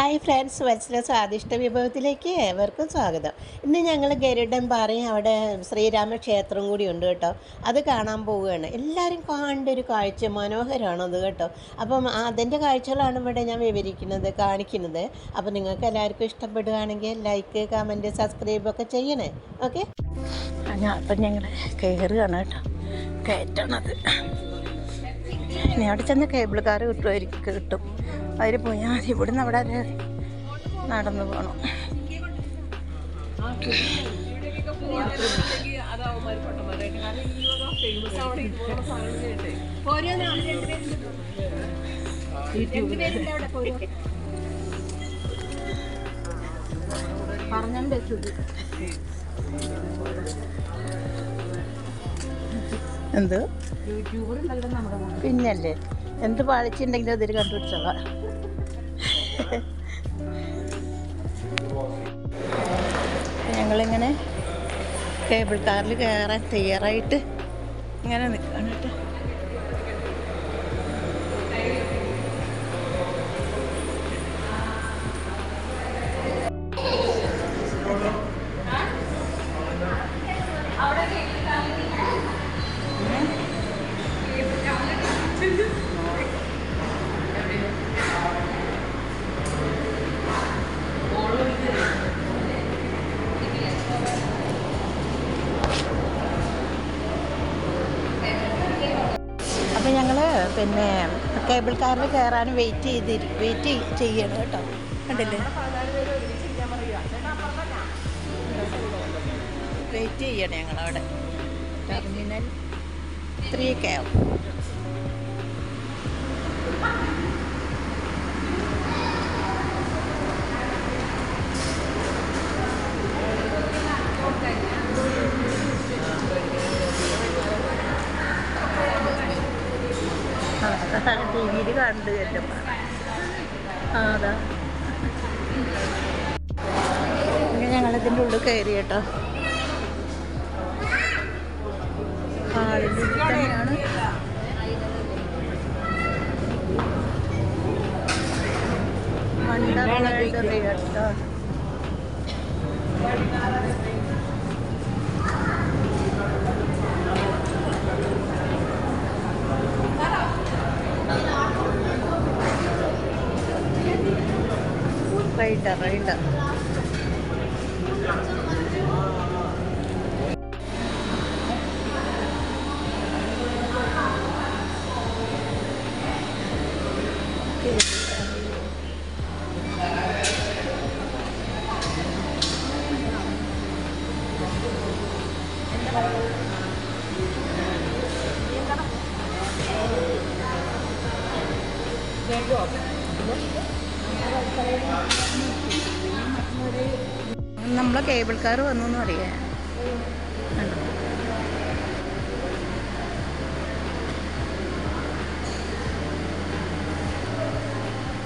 Hi friends Vatsala സ്വാദിഷ്ട വിഭവത്തിലേക്ക് ഏവർക്കും സ്വാഗതം. ഇന്ന് ഞങ്ങൾ ഗരുഡൻ പാറയും അവിടെ ശ്രീരാമ ക്ഷേത്രം കൂടി ഉണ്ട് കേട്ടോ. അത് കാണാൻ പോവുകയാണ്. എല്ലാവരും കാണേണ്ട ഒരു കാഴ്ച മനോഹരമാണ് അത് കേട്ടോ. അപ്പം അതിന്റെ കാഴ്ചകളാണ് ഇവിടെ ഞാൻ വിവരിക്കുന്നത് കാണിക്കുന്നത്. അപ്പം നിങ്ങൾക്ക് എല്ലാവർക്കും ഇഷ്ടപ്പെടുകയാണെങ്കിൽ ലൈക്ക് കമന്റ് സബ്സ്ക്രൈബ് ഒക്കെ ചെയ്യണേ. ഓക്കെ അപ്പം ഞങ്ങൾ കയറുകയാണ് കേട്ടോ. കയറ്റണത് ഇനി അവിടെ ചെന്ന് കേബിൾ കാർ കിട്ടുമായിരിക്കും കിട്ടും. അതിൽ പോയാൽ മതി ഇവിടുന്ന് അവിടെ വരെ നടന്നു പോകണം എന്ത്? പിന്നല്ലേ? എന്ത് പാളിച്ചുണ്ടെങ്കിലും അതിൽ കണ്ടുപിടിച്ചോളാം. ഞങ്ങളിങ്ങനെ കേബിൾ കാറിൽ കയറാൻ തയ്യാറായിട്ട് ഇങ്ങനെ നിൽക്കണം കേട്ടോ. കേബിൾ കാറിൽ കയറാൻ വെയിറ്റ് ചെയ്ത് വെയിറ്റ് ചെയ്യണം കേട്ടോ. കണ്ടില്ലേ? വെയിറ്റ് ചെയ്യണം ഞങ്ങളവിടെ. ടെർമിനൽ ത്രീ ഒക്കെ ആവും. ടി കണ്ടു കണ്ട് ആ അതാ. ഞങ്ങളിതിന്റെ ഉള്ളിൽ കയറി കേട്ടോ ഹാളിന്റെ ഉള്ളിൽ തന്നെയാണ് വണ്ടർ കേട്ടോ റൈഡർ റൈഡർ നമ്മളെ കേബിൾ കാർ വന്നു എന്ന് പറയാ.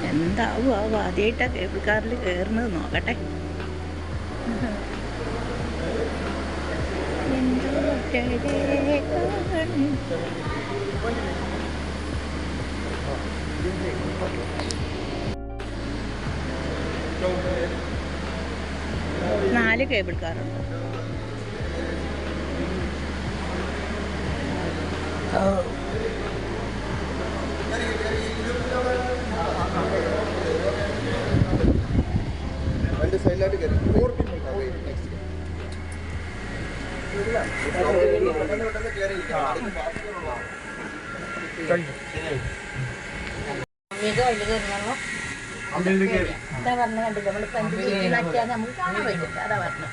എന്താവും ആവും ആദ്യമായിട്ടാ കേബിൾ കാറിൽ കയറുന്നത് നോക്കട്ടെ. എന്തോ. നാല് കേബിൾ കാറുണ്ട് അതിന്റെ അതാ പറഞ്ഞു കണ്ടില്ല? നമ്മൾ ഫ്രണ്ട് സീറ്റിലാക്കിയാൽ നമുക്ക് കാണാൻ പറ്റില്ല. അതാ പറഞ്ഞു.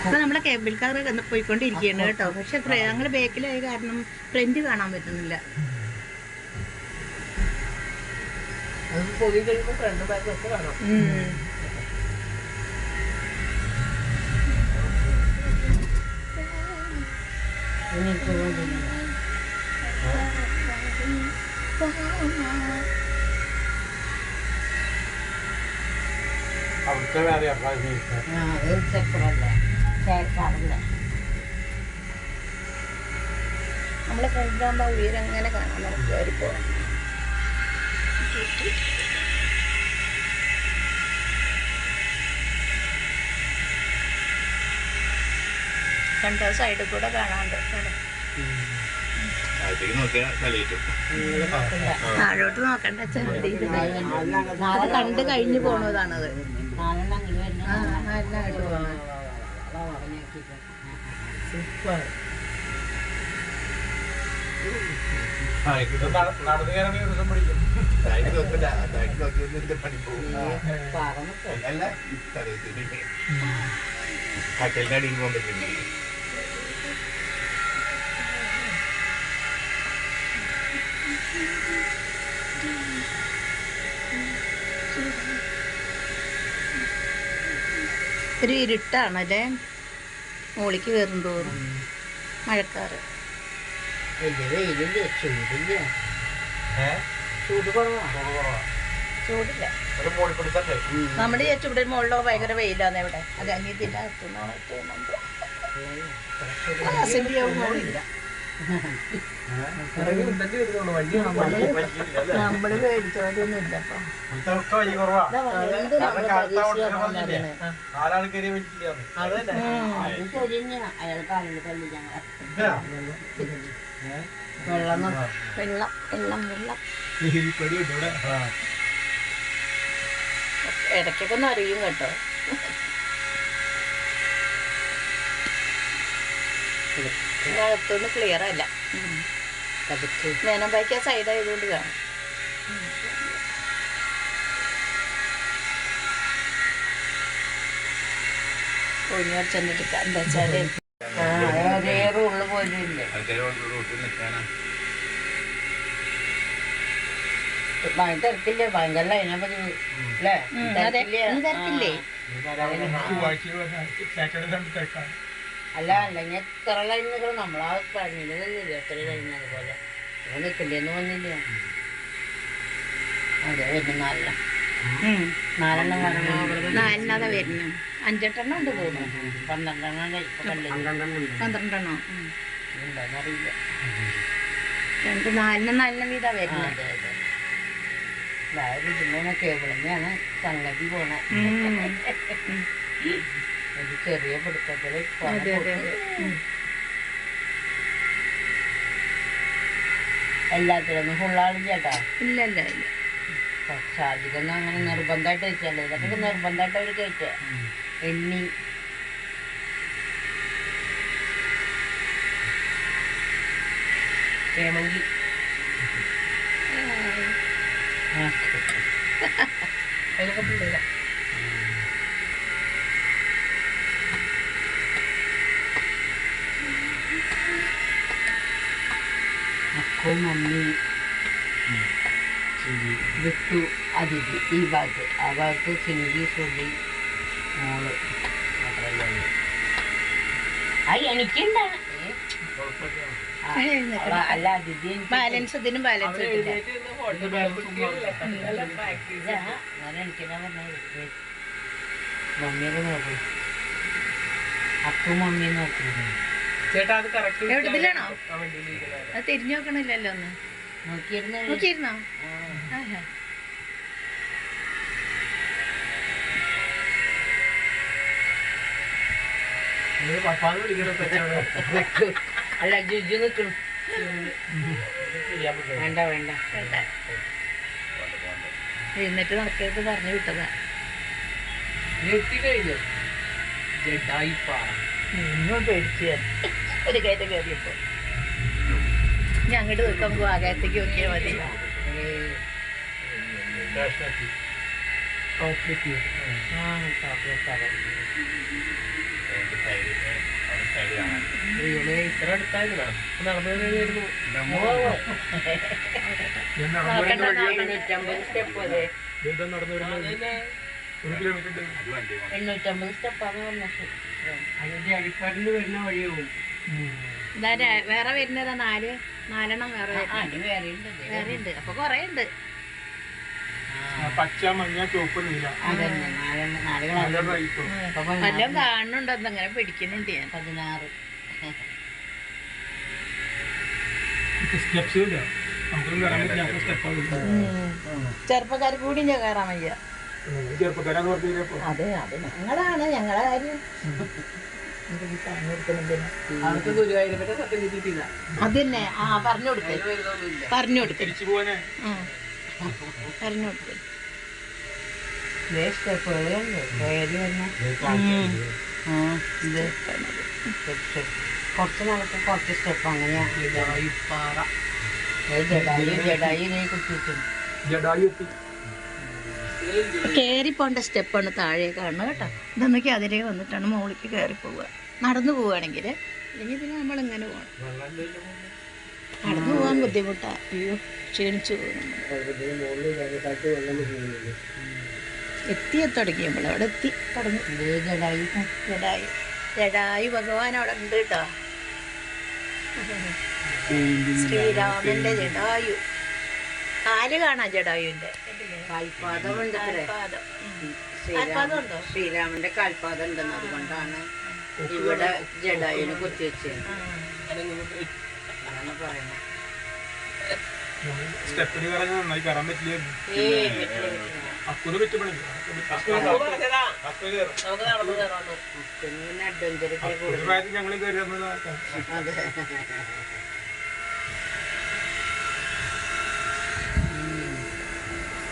അപ്പൊ നമ്മളെ കേബിൾ കാർ പോയിക്കൊണ്ടിരിക്കുകയാണ് കേട്ടോ. പക്ഷെ ഞങ്ങൾ ബേക്കിലായ കാരണം ഫ്രണ്ട് കാണാൻ പറ്റുന്നില്ല. ഉം. അവിടുത്തെ വേറെ അപ്പാസ് നമ്മളെ ഫ്രണ്ടിലാകുമ്പോൾ ഉയരം അങ്ങനെ കാണാം നമുക്ക് കയറി കണ്ട സൈഡിൽ കൂടെ കാണാണ്ട് കണ്ടോ? താഴോട്ട് നോക്കണ്ട അത് കണ്ട് കഴിഞ്ഞു പോണതാണത്. സൂപ്പർ. നട- നടന്നു കയറണമെങ്കിൽ ഒരു ദിവസം പിടിക്കും താഴേക്ക് നോക്കണ്ട താഴേക്ക് നോക്കി നിന്റെ പണി പോകും അല്ല തലയിട്ട് കട്ടലിന്റെ അടിയിൽ പോകാൻ പറ്റുന്നുണ്ട് ഒരു ഇരുട്ടാണല്ലേ? മോളിക്ക് കയറും തോറും മഴക്കാറ് ചൂട് നമ്മുടെ ചേച്ചി ഇവിടെ മുകളിലോ ഭയങ്കര വെയിലാണ് ഇവിടെ. അത് അനിയത്തിന്റെ അകത്തുനിന്നാണ് തോന്നുന്നുണ്ട് മോളില്ല അറിയും കേട്ടോ നമ്മൾ നമ്മൾ വെള്ളം വെള്ളം വെള്ളം വെള്ളം. ഇടയ്ക്കൊക്കെ ഒന്ന് അറിയും കേട്ടോ അകത്തൊന്നും ക്ലിയർ അല്ല ബൈക്ക് ആ സൈഡ് ആയതുകൊണ്ട് കാണും ഒഴിഞ്ഞു ചെന്നെടുക്കാം എന്താ വെച്ചാൽ റൂൾ പോലും ഇല്ല തിരക്കില്ലേ ഭയങ്കര ലൈനപ്പത് അല്ലേ അതെ ഇന്ന് തിരക്കില്ലേ തിരക്കാണ് അല്ല അല്ലെങ്കിൽ എത്ര ലൈൻ നിൽക്കണം നമ്മളാ പറഞ്ഞില്ല എത്ര ലൈൻ അതുപോലെ. ഇവിടെ നിൽക്കില്ലെന്ന് വന്നില്ല? അതെ വരുന്നു നാലെണ്ണം. നാലെണ്ണം വരണം വരുന്നു. അഞ്ചെട്ടെണ്ണം ഉണ്ട് തോന്നുന്നു. പന്ത്രണ്ടെണ്ണം പന്ത്രണ്ടെണ്ണോ അറിയില്ല. രണ്ട് നാലിനും നാലിനും വീതാ വരുന്നത് അതായത് ഇതിന്റെ കേബിളിനെയാണ് സംഗതി പോണേ. ചെറിയ ഉം. എല്ലാത്തിലൊന്നും ഫുള്ളാളില്ല കേട്ടാ. ഇല്ല ഇല്ല ഇല്ല. പക്ഷെ അധികം അങ്ങനെ നിർബന്ധമായിട്ട് വെച്ചല്ലോ ഇതൊക്കെ നിർബന്ധമായിട്ട് അവർ കയറ്റുക. എണ്ണി. കേമങ്കി അതിലൊക്കെ പിള്ളേരാ അക്കോ മമ്മി വിട്ടു അതിഥി. ഈ ഭാഗത്ത് ആ ഭാഗത്ത് സിംഗി ശ്രുതി മോൾ ആ, അവിടെ അല്ല അതിഥി ബാലൻസ് ഇതിനും ബാലൻസ് മമ്മിയൊക്കെ നോക്കൂ. അക്കു മമ്മി നോക്കൂ. ചേട്ടാ അത് കറക്റ്റ് അത് തിരിഞ്ഞു നോക്കണില്ലല്ലോ ഒന്ന്. നോക്കിയിരുന്നേ. ആഹാ. അല്ല ജുജു നിൽക്കണം വേണ്ട വേണ്ട. എഴുന്നേറ്റ് നടക്കരുത് പറഞ്ഞു വിട്ടതാ. എത്തിക്കഴിഞ്ഞു ജഡായിപ്പാറ ഇന്നും പേടിച്ചു ഒരു കയറ്റം കയറിയപ്പോ ഞാൻ അങ്ങോട്ട് നിൽക്കാൻ പോകും ആകാശത്തേക്ക് നോക്കിയാൽ മതി ഇത്ര അടുത്തായിരുന്നു നടന്നു നടന്നു വരുന്ന എണ്ണൂറ്റമ്പത് വരുന്ന സ്റ്റെപ്പാന്ന് പറഞ്ഞത് വഴിയാവും വേറെ വരുന്നതാ നാല് നാലെണ്ണം വേറെ വേറെ ഉണ്ട്. വേറെ ഉണ്ട്. അപ്പൊ കൊറേ ഉണ്ട്. പച്ച മഞ്ഞ ചുവപ്പ് നീല. വല്ലതും കാണുന്നുണ്ടോ അങ്ങനെ പിടിക്കുന്നുണ്ട് ഞാൻ. പതിനാറ്. ചെറുപ്പക്കാർ കൂടി ഞാൻ കയറാൻ വയ്യ. അതെ അത് ഞങ്ങളാണ് ഞങ്ങളെ കാര്യം. അതന്നെ ആ പറഞ്ഞു കൊടുക്കേ പറഞ്ഞു പോവാനേ? പറഞ്ഞു സ്റ്റെപ്പ് കുറച്ച് നടക്കും കുറച്ച് സ്റ്റെപ്പ് അങ്ങനെയാ. പാറ. ജഡായി ജഡായി നീ കുത്തിയിട്ടുണ്ട്. ജഡായി എത്തി കയറി പോണ്ട സ്റ്റെപ്പാണ് താഴെ കാണുന്നത് കേട്ടോ. ഇതൊന്നൊക്കെ അതിലേ വന്നിട്ടാണ് മോളിക്ക് കയറി പോവുക. നടന്നു പോവുകയാണെങ്കിൽ അല്ലെങ്കിൽ പിന്നെ നമ്മൾ എങ്ങനെ പോകണം? നടന്നു പോകാൻ ബുദ്ധിമുട്ടാണ് അയ്യോ ക്ഷീണിച്ചു പോകുന്നു തുടങ്ങി തുടങ്ങിയപ്പോൾ അവിടെ എത്തി തുടങ്ങി. ജഡായി. ജഡായി ജഡായി ഭഗവാൻ അവിടെ ഉണ്ട് കേട്ടോ. ശ്രീരാമന്റെ ജഡായു. കാൽ കാണാം ജഡായുവിന്റെ. കാൽപാദം. ശ്രീരാമ ശ്രീരാമന്റെ കാൽപാദം ഉണ്ടെന്ന് അതുകൊണ്ടാണ് ഇവിടെ ജഡായുവിനെ കുത്തിവെച്ചത് അതാണ് പറയുന്നത്. സ്റ്റെപ്പിന് കയറാൻ നന്നായി കയറാൻ പറ്റില്ല? അക്കുന് ഞങ്ങൾ കയറി.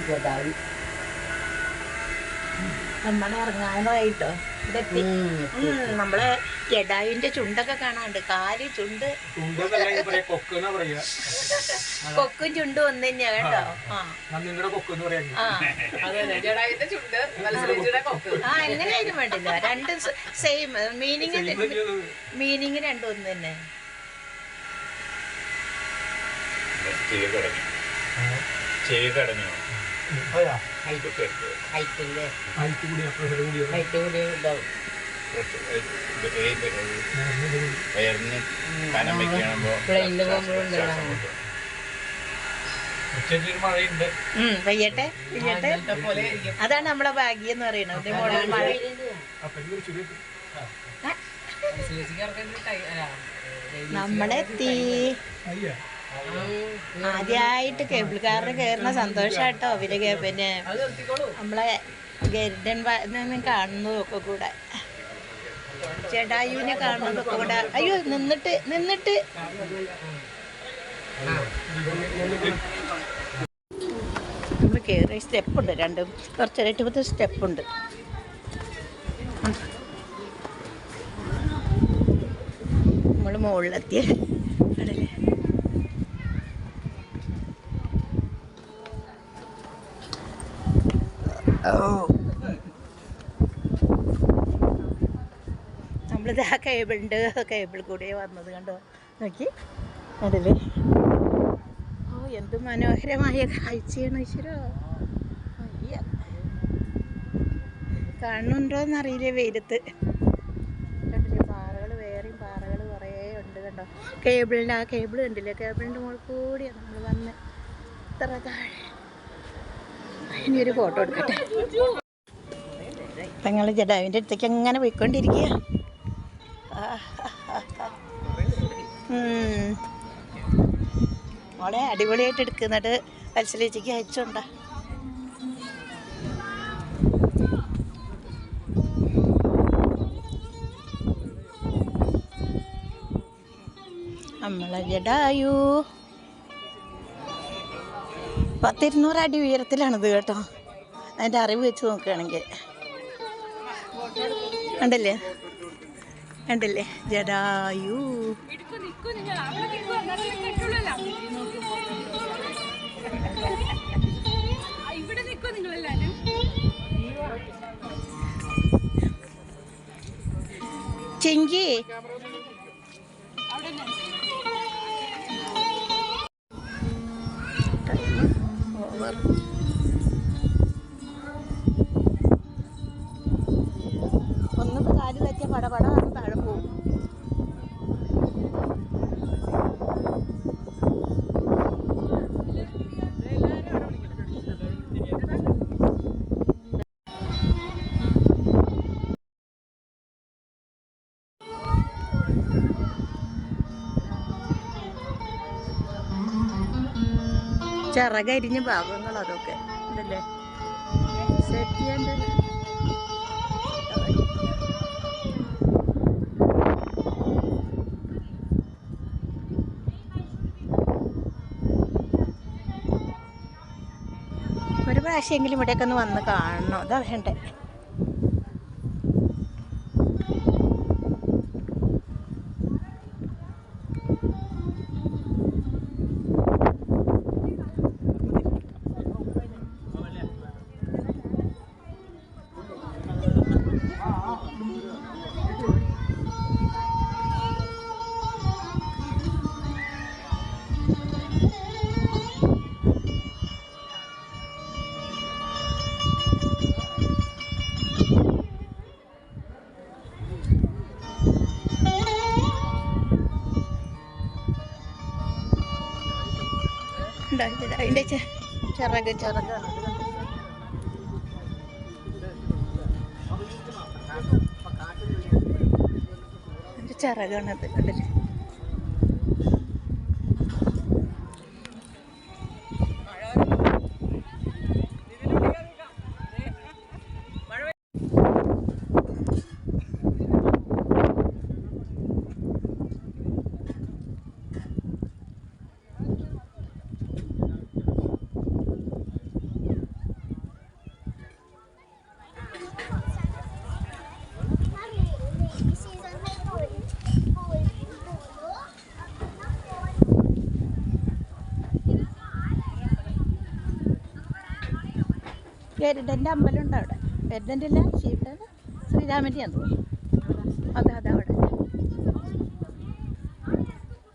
തന്നതാ നമ്മളെ ഇറങ്ങാനായിട്ടോ ഇതെത്തി. നമ്മളെ ജഡായുവിന്റെ ചുണ്ടൊക്കെ കാണാണ്ട് കാൽ ചുണ്ട്. കൊക്ക് എന്നാ പറയാ കൊക്കും ചുണ്ടും ഒന്ന് തന്നെയാ കേട്ടോ? ആ. എങ്ങനെയായാലും വേണ്ടില്ല. രണ്ടും സെയിം മീനിങ് മീനിങ് രണ്ടും ഒന്ന് തന്നെ ചെവി കടഞ്ഞു. ചെവി കടഞ്ഞു. ഹൈറ്റില്ലേ ഹൈറ്റ് കൂടിയാ പ്രഷർ കൂടിയാ ഹൈറ്റ് കൂടി ഇതാവും. വയറിന് കനം വെക്കണമ്പോ പ്ലെയിനിൽ പോകുമ്പോഴുണ്ടല്ലോ ഉച്ചയ്ക്ക് ഒരു മഴയുണ്ട്. ഉം, പെയ്യട്ടെ? പെയ്യട്ടെ? അതാണ് നമ്മളെ ഭാഗ്യം എന്ന് പറയുന്നത്. മഴ. നമ്മളെത്തി. അയ്യാ. ആദ്യമായിട്ട് കേബിൾ കാറിൽ കയറുന്ന സന്തോഷാട്ടോ അവർ പിന്നെ നമ്മളെ ഗരുഡൻ ഇതൊന്നും കാണുന്നതൊക്കെ കൂടെ. ചേട്ടായുവിനെ കാണുന്നതൊക്കെ കൂടെ. അയ്യോ നിന്നിട്ട് നിന്നിട്ട്. നമ്മൾ കയറി സ്റ്റെപ്പുണ്ട് രണ്ടും. കുറച്ച് എട്ട് പത്ത് സ്റ്റെപ്പുണ്ട്. നമ്മൾ മുകളിലെത്തിയ നമ്മളിത് ആ കേബിളിന്റെ കേബിൾ കൂടെ വന്നത് കണ്ടോ? നോക്കി. കണ്ടില്ലേ ഓ എന്ത് മനോഹരമായ കാഴ്ചയാണ് ഈശ്വരോ. അയ്യ. കാണുന്നുണ്ടോയെന്നറിയില്ല വെയിലത്ത്. കണ്ടില്ലേ പാറകൾ വേറെയും പാറകൾ കുറേ ഉണ്ട് കണ്ടോ? കേബിളിന്റെ ആ കേബിൾ കണ്ടില്ലേ? കേബിളിന്റെ മുകളിൽ കൂടിയാണ് നമ്മൾ വന്ന് ഇത്ര താഴെ. ഇനി ഒരു ഫോട്ടോ എടുക്കട്ടെ ഞങ്ങൾ ജഡാവിന്റെ അടുത്തേക്ക് അങ്ങനെ പോയിക്കൊണ്ടിരിക്കുക മോളെ അടിപൊളിയായിട്ട് എടുക്കുന്നിട്ട് വത്സലേച്ചിക്ക് അയച്ചുണ്ടാ. നമ്മളെ ജഡായു. പത്തിരുന്നൂറ് അടി ഉയരത്തിലാണിത് കേട്ടോ. അതിന്റെ അറിവ് വെച്ച് നോക്കുകയാണെങ്കിൽ. ഉണ്ടല്ലേ ഉണ്ടല്ലേ ജഡായു. ചെങ്കി ഒന്ന് ചിറകരിഞ്ഞ ഭാഗങ്ങൾ അതൊക്കെ. ഉണ്ടല്ലേ സെറ്റ് ചെയ്യേണ്ടത് ഒരു പ്രാവശ്യമെങ്കിലും ഇവിടെയൊക്കെ ഒന്ന് വന്ന് കാണണം. അതാ വേണ്ടേ ഉണ്ട്, അതിന്റെ ചിറക് ചിറകാണ് അത് കണ്ടോ? അതിന്റെ ചിറകാണത് കണ്ടില്ലേ ഗരുഡന്റെ അമ്പലം ഉണ്ട് അവിടെ. ഗരുഡന്റെ അല്ല ശിവയുടെ ശ്രീരാമന്റെയാന്ന് തോന്നുന്നു. അതെ അതെ അവിടെ.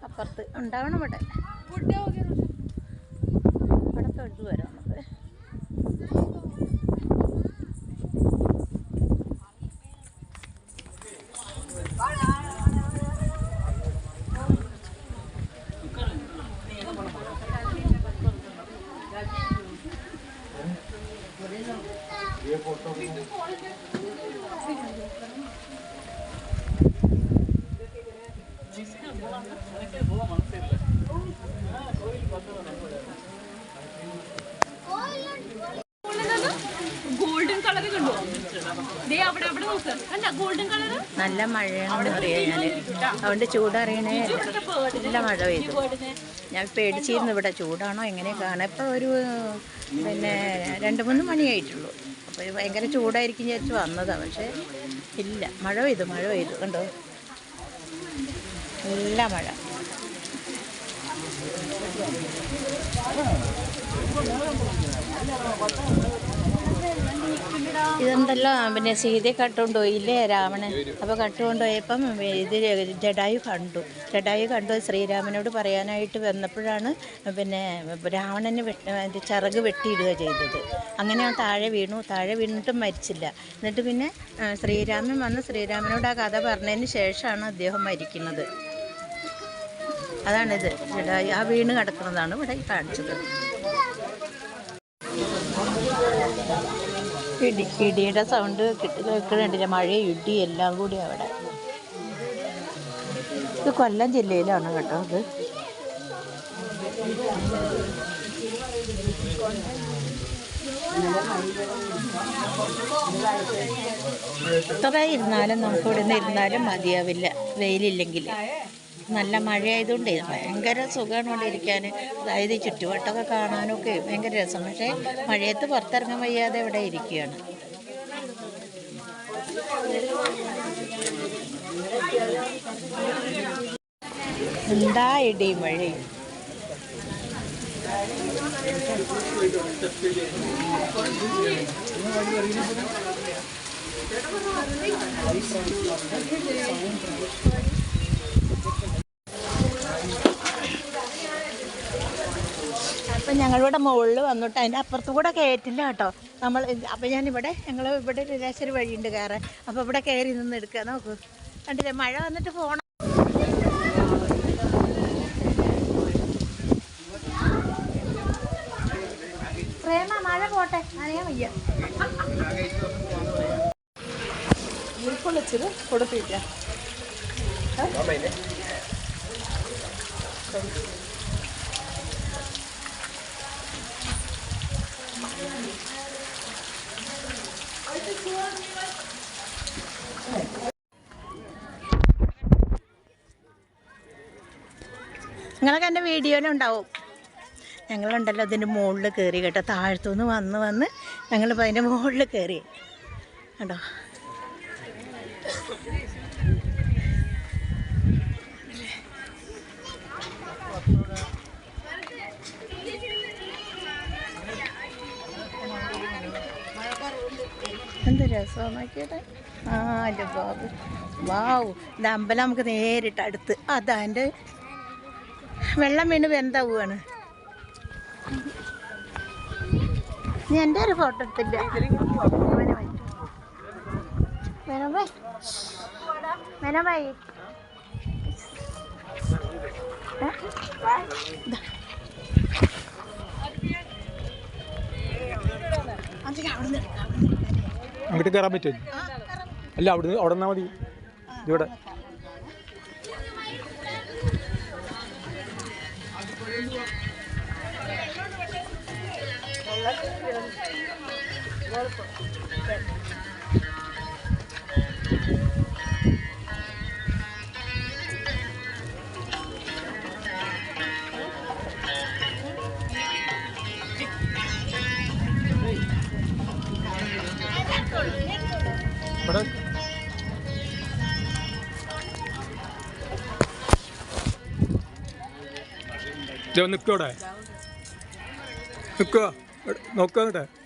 അപ്പുറത്ത് ഉണ്ടാവണം ഇവിടെ അവിടെ തൊഴുതു വരാം നമുക്ക് ഗോൾഡൻ കളർ കണ്ടോ ദേ അവിടെ അവിടെ നോക്ക് അല്ല ഗോൾഡൻ കളർ നല്ല മഴയാണെന്ന് പറയാം ഞാൻ അതുകൊണ്ട് ചൂടറിയണേ നല്ല മഴ പെയ്തു. ഞാൻ പേടിച്ചിരുന്നു ഇവിടെ ചൂടാണോ എങ്ങനെയൊക്കെയാണ്. ഇപ്പോൾ ഒരു പിന്നെ രണ്ട് മൂന്ന് മണിയായിട്ടുള്ളൂ. അപ്പോൾ ഭയങ്കര ചൂടായിരിക്കും വിചാരിച്ച് വന്നതാണ് പക്ഷേ ഇല്ല. മഴ പെയ്തു മഴ പെയ്തു. കണ്ടോ? നല്ല മഴ. ഇതുണ്ടല്ലോ പിന്നെ സീതയെ കട്ടുകൊണ്ട് പോയില്ലേ രാവണൻ അപ്പോൾ കട്ടുകൊണ്ടുപോയപ്പം ഇത് ജഡായു കണ്ടു. ജഡായു കണ്ടു ശ്രീരാമനോട് പറയാനായിട്ട് വന്നപ്പോഴാണ് പിന്നെ രാവണന് വെട്ടി ചിറക് വെട്ടിയിടുക ചെയ്തത്. അങ്ങനെ താഴെ വീണു. താഴെ വീണിട്ടും മരിച്ചില്ല. എന്നിട്ട് പിന്നെ ശ്രീരാമൻ വന്ന് ശ്രീരാമനോട് ആ കഥ പറഞ്ഞതിന് ശേഷമാണ് അദ്ദേഹം മരിക്കുന്നത്. അതാണിത്. ജഡായു ആ വീണ് കിടക്കുന്നതാണ് ഇവിടെ കാണിച്ചത്. ഇടി ഇടിയുടെ സൗണ്ട് കിട്ടി കേൾക്കുന്നുണ്ടില്ല മഴ ഇടി എല്ലാം കൂടി അവിടെ. ഇത് കൊല്ലം ജില്ലയിലാണ് കേട്ടോ അത് എത്ര ഇരുന്നാലും നമുക്ക് ഇവിടെ നിന്ന് ഇരുന്നാലും മതിയാവില്ല. വെയിലില്ലെങ്കിൽ. നല്ല മഴയായതുകൊണ്ട് ഭയങ്കര സുഖമാണ് ഇവിടെ ഇരിക്കാൻ. അതായത് ചുറ്റുവട്ടമൊക്കെ കാണാനൊക്കെ ഭയങ്കര രസം. പക്ഷേ മഴയത്ത് പുറത്തിറങ്ങാൻ വയ്യാതെ ഇവിടെ ഇരിക്കുകയാണ്. എന്താ ഇടി മഴയും അപ്പം ഞങ്ങളിവിടെ മുകളിൽ വന്നിട്ട് അതിന്റെ അപ്പുറത്തും കൂടെ കയറ്റില്ല കേട്ടോ നമ്മൾ അപ്പം ഞാനിവിടെ ഞങ്ങൾ ഇവിടെ ഒരു വഴിയുണ്ട് കയറാൻ. അപ്പോൾ ഇവിടെ കയറി നിന്ന് എടുക്കുക നോക്ക്. കണ്ടില്ലേ? മഴ വന്നിട്ട് പോകണം പ്രേമ മഴ പോട്ടെ. അറിയാൻ വയ്യ. ഉൾക്കൊള്ളിച്ചത് കൊടുത്തില്ല നിങ്ങളൊക്കെ എന്റെ വീഡിയോയിലുണ്ടാവും ഞങ്ങളുണ്ടല്ലോ അതിന്റെ മുകളിൽ കയറി കേട്ടോ. താഴത്തുനിന്ന് വന്ന് വന്ന് ഞങ്ങളിപ്പോൾ അതിന്റെ മുകളിൽ കയറി കേട്ടോ എന്ത് രസമാണ് ആ എന്റെ ബാബു. വാവ് ഇത് അമ്പലം നമുക്ക് നേരിട്ട് അടുത്ത്. അതാ എന്റെ വെള്ളം വീണ് വെന്താവുകയാണ് നീ എന്റെ ഒരു ഫോട്ടോ എടുത്തില്ല. മെനബൈ മെനബൈ അങ്ങോട്ട് കയറാൻ പറ്റുമോ? അല്ല അവിടെ അവിടെ നിന്നാ മതി. ഇവിടെ ഇവിടെ നിൽക്കോടെ നോക്കാം. എന്നിട്ട്